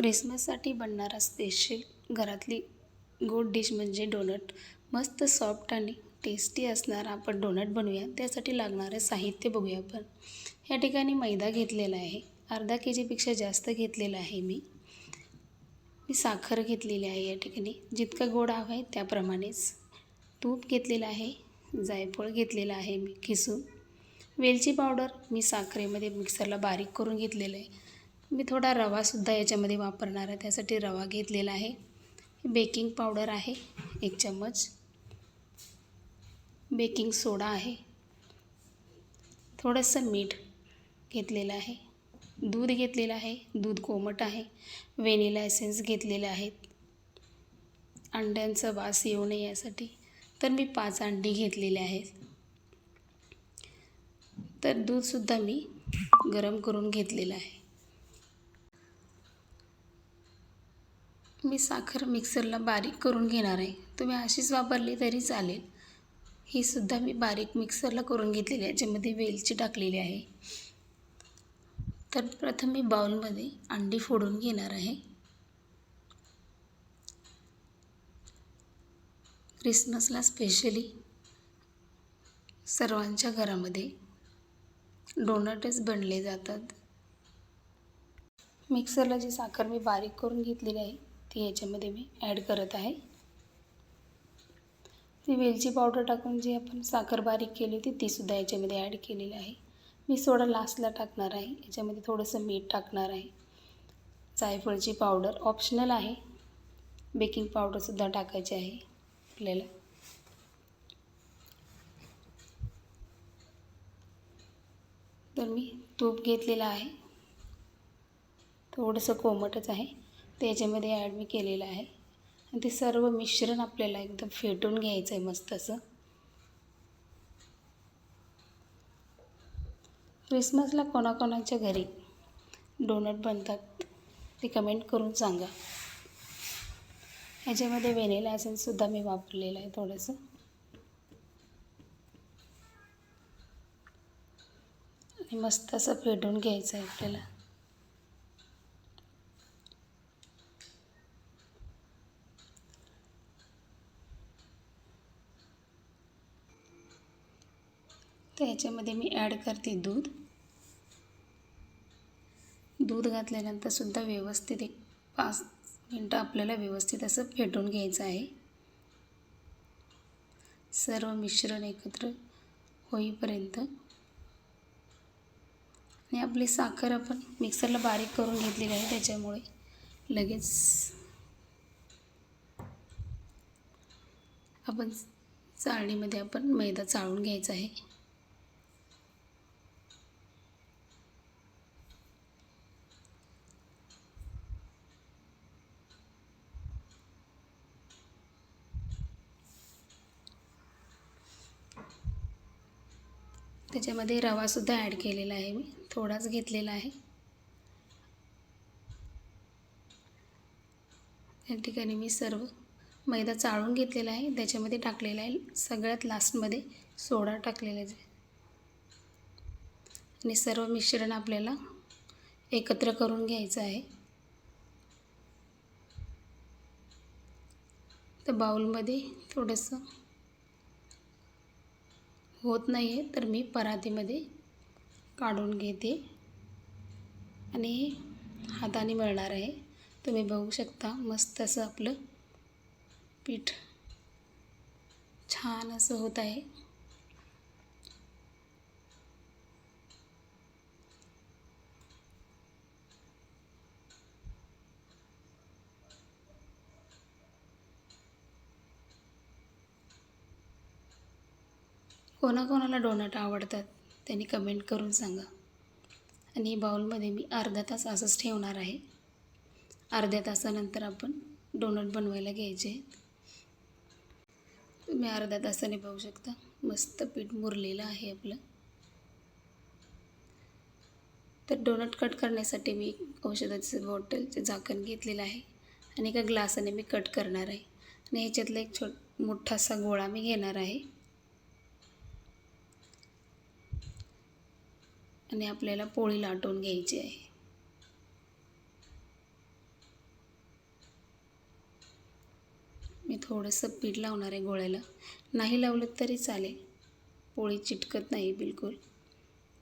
क्रिसमससाठी बनणारा special घरातली गोड dish म्हणजे डोनट. मस्त सॉफ्ट आणि टेस्टी असणारा आपण डोनट बनवूया. त्यासाठी लागणारं साहित्य बघूया आपण. या ठिकाणी मैदा घेतलेला आहे. अर्धा के जीपेक्षा जास्त घेतलेला आहे मी. मी साखर घेतलेली आहे या ठिकाणी. जितकं गोड हवं आहे त्याप्रमाणेच. तूप घेतलेलं आहे. जायफळ घेतलेलं आहे मी किसून. वेलची पावडर मी साखरेमध्ये मिक्सरला बारीक करून घेतलेलं आहे. मी थोडा रवासुद्धा याच्यामध्ये वापरणार आहे. त्यासाठी रवा घेतलेला आहे. बेकिंग पावडर आहे एक चम्मच. बेकिंग सोडा आहे. थोडंसं मीठ घेतलेलं आहे. दूध घेतलेलं आहे. दूध कोमट आहे. व्हेनिला एसेन्स घेतलेले आहेत. अंड्यांचा वास येऊ नये यासाठी तर मी पाच अंडी घेतलेले आहेत. तर दूधसुद्धा मी गरम करून घेतलेलं आहे. मी साखर मिक्सरला बारीक करून घेणार आहे. तुम्ही अशीच वापरली तरी चालेल. ही सुद्धा मी बारीक मिक्सरला करून घेतलेली आहे ज्यामध्ये वेलची टाकलेली आहे. तर प्रथम मी बाउलमध्ये अंडी फोडून घेणार आहे. क्रिसमसला स्पेशली सर्वांच्या घरामध्ये डोनटच बनले जातात. मिक्सरला जी साखर मी बारीक करून घेतलेली आहे ती याच्यामध्ये मी ॲड करत आहे. ती वेलची पावडर टाकून जी आपण साखर बारीक केली होती तीसुद्धा याच्यामध्ये ॲड केलेली आहे. मी सोडा लास्टला टाकणार आहे. याच्यामध्ये थोडंसं मीठ टाकणार आहे. जायफळची पावडर ऑप्शनल आहे. बेकिंग पावडरसुद्धा टाकायची आहे आपल्याला. तर मी तूप घेतलेलं आहे. थोडंसं कोमटच आहे. त्याच्यामध्ये ॲड मी केलेलं आहे. आणि ते सर्व मिश्रण आपल्याला एकदम फेटून घ्यायचं आहे मस्त असं. क्रिसमसला कोणाकोणाच्या घरी डोनट बनतात ते कमेंट करून सांगा. ह्याच्यामध्ये व्हेनिला असेलसुद्धा मी वापरलेलं आहे थोडंसं. आणि मस्त असं फेटून घ्यायचं आहे आपल्याला. तर ह्याच्यामध्ये मी ॲड करते दूध. दूध घातल्यानंतर सुद्धा व्यवस्थित एक पाच मिनटं आपल्याला व्यवस्थित असं फेटून घ्यायचं आहे. सर्व मिश्रण एकत्र होईपर्यंत. आणि आपली साखर आपण मिक्सरला बारीक करून घेतलेली आहे त्याच्यामुळे लगेच आपण चाळणीमध्ये आपण मैदा चाळून घ्यायचा आहे. त्याच्यामध्ये रवासुद्धा ॲड केलेला आहे मी. थोडाच घेतलेला आहे. या ठिकाणी मी सर्व मैदा चाळून घेतलेला आहे. त्याच्यामध्ये टाकलेला आहे सगळ्यात लास्टमध्ये सोडा टाकलेला आहे. आणि सर्व मिश्रण आपल्याला एकत्र करून घ्यायचं आहे. तर बाउलमध्ये थोडंसं होत नाही आहे तर मी परातीमध्ये काढून घेते. आणि हाताने मळणार आहे. तुम्ही बघू शकता मस्त असं आपलं पीठ छान असं होत आहे. कोणाकोणाला डोनट आवडतात त्यांनी कमेंट करून सांगा. आणि बाउलमध्ये मी अर्धा तास असंच ठेवणार आहे. अर्ध्या तासानंतर आपण डोनट बनवायला घ्यायचे तुम्ही अर्ध्या तासाने पाहू शकता मस्त पीठ मुरलेलं आहे आपलं. तर डोनट कट करण्यासाठी मी औषधाचं बॉटलचं झाकण घेतलेलं आहे आणि एका ग्लासाने मी कट करणार आहे. आणि ह्याच्यातला एक छोट मोठासा गोळा मी घेणार आहे. आणि आपल्याला पोळी लाटून घ्यायची आहे. मी थोडंसं पीठ लावणार आहे गोळ्याला. नाही लावलं तरी चालेल. पोळी चिटकत नाही बिलकुल.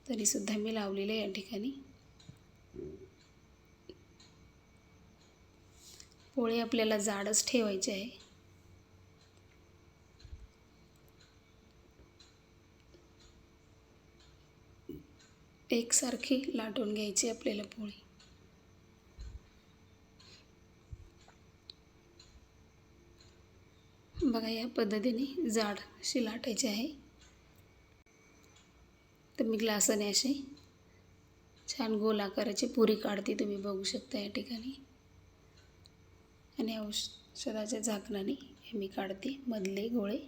तरीसुद्धा मी लावलेलं आहे या ठिकाणी. पोळी आपल्याला जाडच ठेवायची आहे. एकसारखी लाटून घ्यायची आपल्याला पोळी. बघा या पद्धतीने जाड अशी लाटायची आहे. तर मी ग्लासाने अशी छान गोल आकाराची पुरी काढते तुम्ही बघू शकता या ठिकाणी. आणि औषधाच्या झाकणाने हे मी काढते मधले गोळे.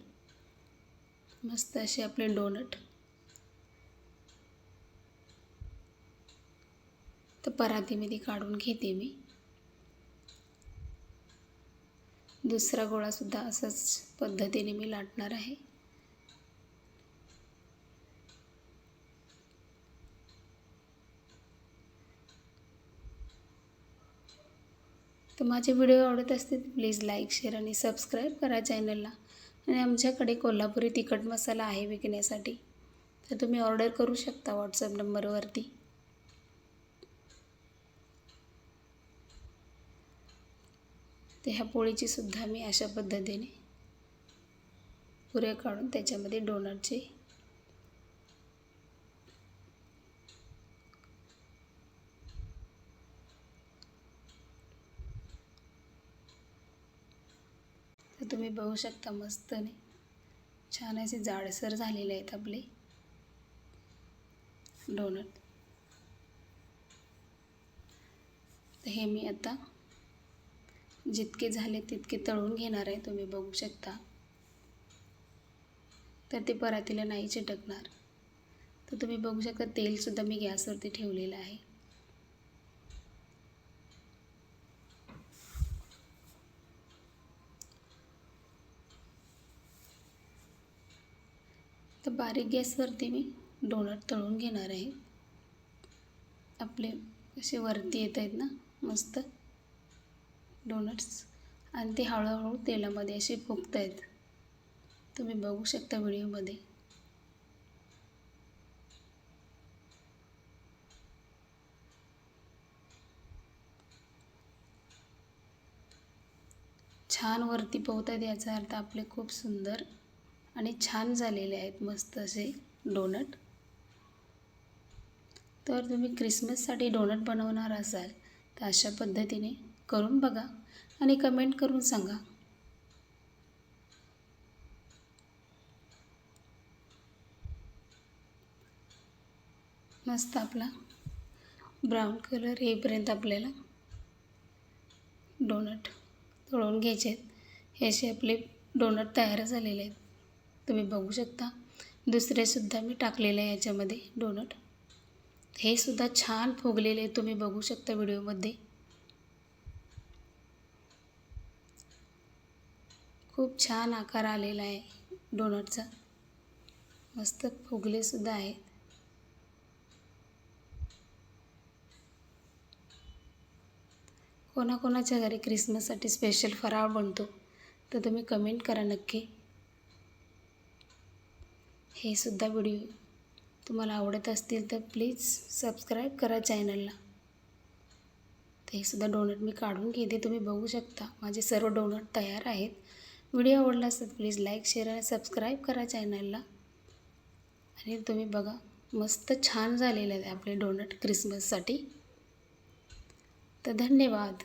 मस्त असे आपले डोनट तर परातीमध्ये काढून घेते मी. दुसरा गोळासुद्धा असंच पद्धतीने मी लाटणार आहे. तर माझे व्हिडिओ आवडत असतील प्लीज लाईक शेअर आणि सबस्क्राईब करा चॅनलला. आणि आमच्याकडे कोल्हापुरी तिखट मसाला आहे विकण्यासाठी. तर तुम्ही ऑर्डर करू शकता व्हॉट्सअप नंबरवरती. तर ह्या पोळीचीसुद्धा मी अशा पद्धतीने पुऱ्या काढून त्याच्यामध्ये डोनटचे तर तुम्ही बघू शकता मस्तने. छान असे जाडसर झालेले आहेत आपले डोनट. तर हे मी आता जितके झाले तितके तळून घेणार आहे तुम्ही बघू शकता. तर ते परातीला नाही चिटकणार. तर तुम्ही बघू शकता तेलसुद्धा मी गॅसवरती ठेवलेलं आहे. तर बारीक गॅसवरती मी डोनट तळून घेणार आहे. आपले असे वरती येत आहेत ना मस्त. डोनट्स आणि ते हळूहळू तेलामध्ये असे फुगत आहेत तुम्ही बघू शकता व्हिडिओमध्ये. छान वरती पोहत आहेत याचा अर्थ आपले खूप सुंदर आणि छान झालेले आहेत मस्त असे डोनट. तर तुम्ही क्रिसमससाठी डोनट बनवणार असाल तर अशा पद्धतीने करून बघा. आणि कमेंट करून सांगा. मस्त आपला ब्राऊन कलर येईपर्यंत आपल्याला डोनट तळून घ्यायचे आहेत. हे असे आपले डोनट तयार झालेले आहेत. तुम्ही बघू शकता. दुसरेसुद्धा मी टाकलेले आहे याच्यामध्ये डोनट हे सुद्धा छान फुगलेले तुम्ही बघू शकता व्हिडिओमध्ये खूप छान आकार आलेला आहे डोनटचा. मस्त फुगलेसुद्धा आहेत. कोणाकोणाच्या घरी क्रिसमससाठी स्पेशल फराळ बनतो तर तुम्ही कमेंट करा नक्की. हे सुद्धा व्हिडिओ तुम्हाला आवडत असतील तर प्लीज सबस्क्राईब करा चॅनलला ते सुद्धा डोनट मी काढून घेते तुम्ही बघू शकता. माझे सर्व डोनट तयार आहेत. व्हिडिओ आवडला असेल प्लीज लाईक शेअर आणि सबस्क्राईब करा चॅनलला आणि तुम्ही बघा मस्त छान झालेले आहेत आपले डोनट क्रिसमससाठी तर धन्यवाद.